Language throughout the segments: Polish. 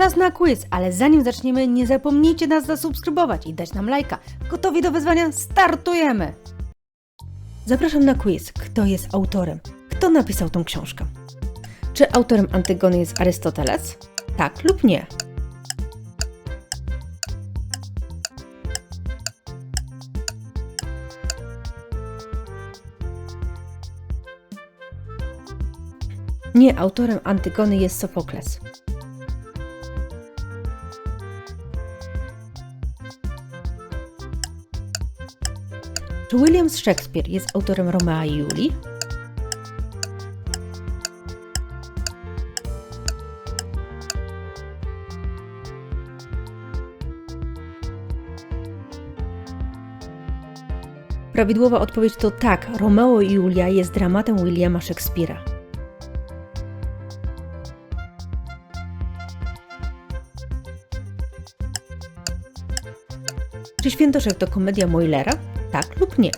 Czas na quiz, ale zanim zaczniemy, nie zapomnijcie nas zasubskrybować i dać nam lajka. Gotowi do wyzwania? Startujemy! Zapraszam na quiz. Kto jest autorem? Kto napisał tą książkę? Czy autorem Antygony jest Arystoteles? Tak lub nie? Nie, autorem Antygony jest Sofokles. Czy William Shakespeare jest autorem Romea i Julii? Prawidłowa odpowiedź to tak, Romeo i Julia jest dramatem Williama Shakespeare'a. Czy Świętoszek to komedia Moilera? Tak lub nie?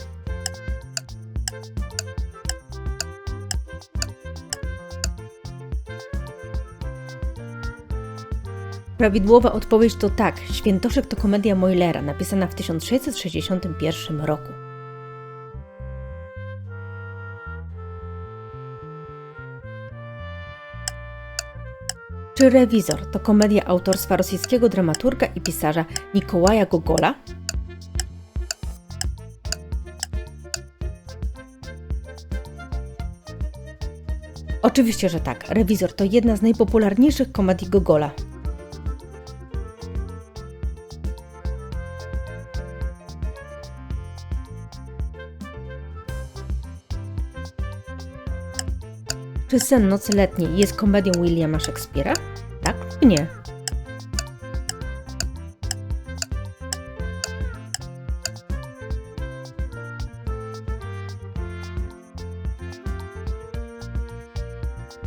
Prawidłowa odpowiedź to tak. Świętoszek to komedia Moilera, napisana w 1661 roku. Czy Rewizor to komedia autorstwa rosyjskiego dramaturga i pisarza Nikołaja Gogola? Oczywiście, że tak. Rewizor to jedna z najpopularniejszych komedii Gogola. Czy Sen Nocy Letniej jest komedią Williama Shakespeare'a? Tak lub nie?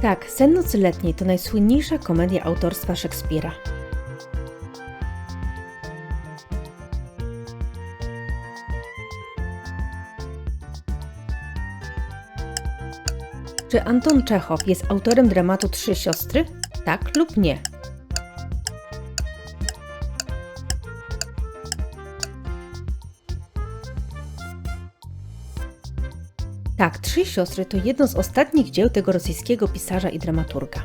Tak, Sen Nocy Letniej to najsłynniejsza komedia autorstwa Shakespeare'a. Czy Anton Czechow jest autorem dramatu Trzy Siostry? Tak lub nie? Tak, Trzy Siostry to jedno z ostatnich dzieł tego rosyjskiego pisarza i dramaturga.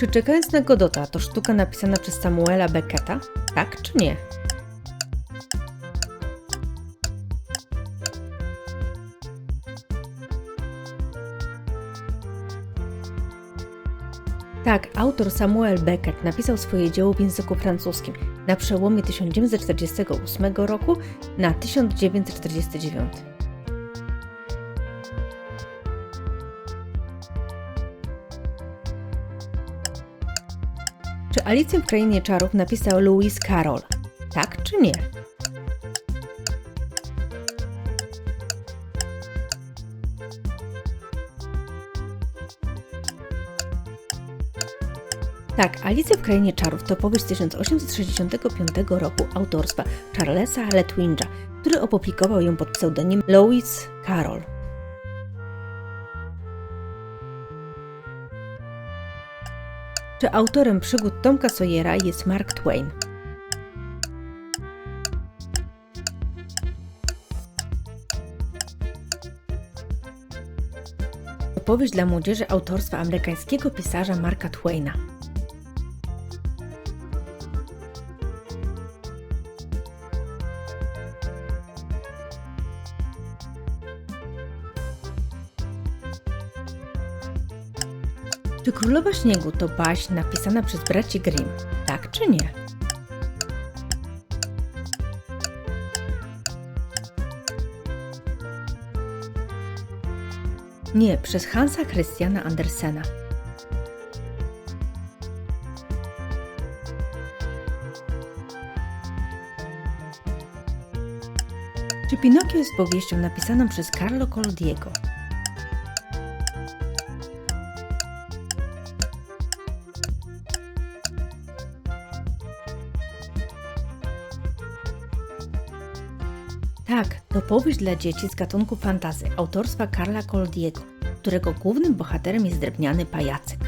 Czy Czekając na Godota to sztuka napisana przez Samuela Becketa? Tak czy nie? Tak, autor Samuel Beckett napisał swoje dzieło w języku francuskim na przełomie 1948 roku na 1949. Czy Alicję w Krainie Czarów napisał Lewis Carroll? Tak czy nie? Tak, Alicja w Krainie Czarów to powieść z 1865 roku autorstwa Charlesa Letwinga, który opublikował ją pod pseudonim Lewis Carroll. Czy autorem przygód Tomka Sawyera jest Mark Twain? To powieść dla młodzieży autorstwa amerykańskiego pisarza Marka Twaina. Czy Królowa Śniegu to baśń napisana przez braci Grimm? Tak czy nie? Nie, przez Hansa Christiana Andersena. Czy Pinokio jest powieścią napisaną przez Carlo Collodiego? Tak, to powieść dla dzieci z gatunku fantazy autorstwa Karla Koldiego, którego głównym bohaterem jest drewniany pajacyk.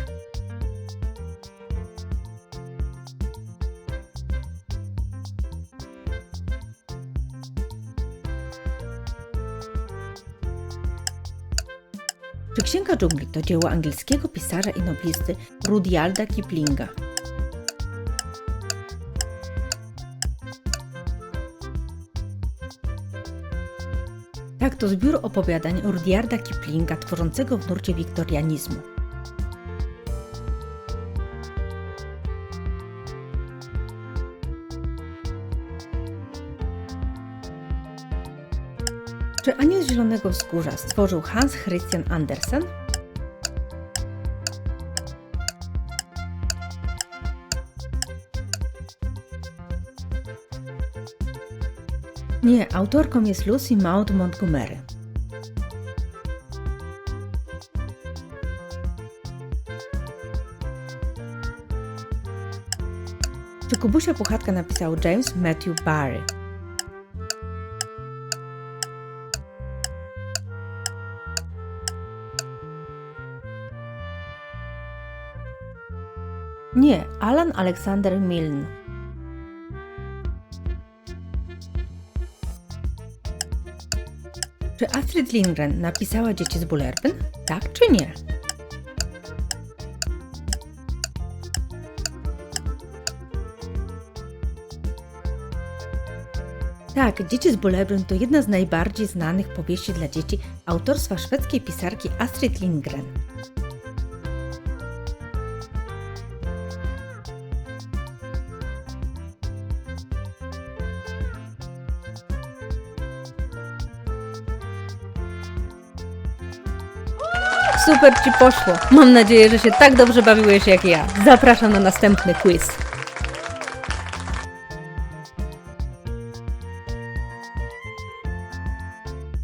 Czy Księga Dżungli to dzieło angielskiego pisarza i noblisty Rudyarda Kiplinga? Tak, to zbiór opowiadań Rudyarda Kiplinga tworzącego w nurcie wiktorianizmu. Czy Anioł z Zielonego Wzgórza stworzył Hans Christian Andersen? Nie, autorką jest Lucy Maud Montgomery. Czy Kubusia Puchatka napisał James Matthew Barry? Nie, Alan Alexander Milne. Czy Astrid Lindgren napisała Dzieci z Bullerbyn? Tak czy nie? Tak, Dzieci z Bullerbyn to jedna z najbardziej znanych powieści dla dzieci autorstwa szwedzkiej pisarki Astrid Lindgren. Super Ci poszło. Mam nadzieję, że się tak dobrze bawiłeś jak ja. Zapraszam na następny quiz.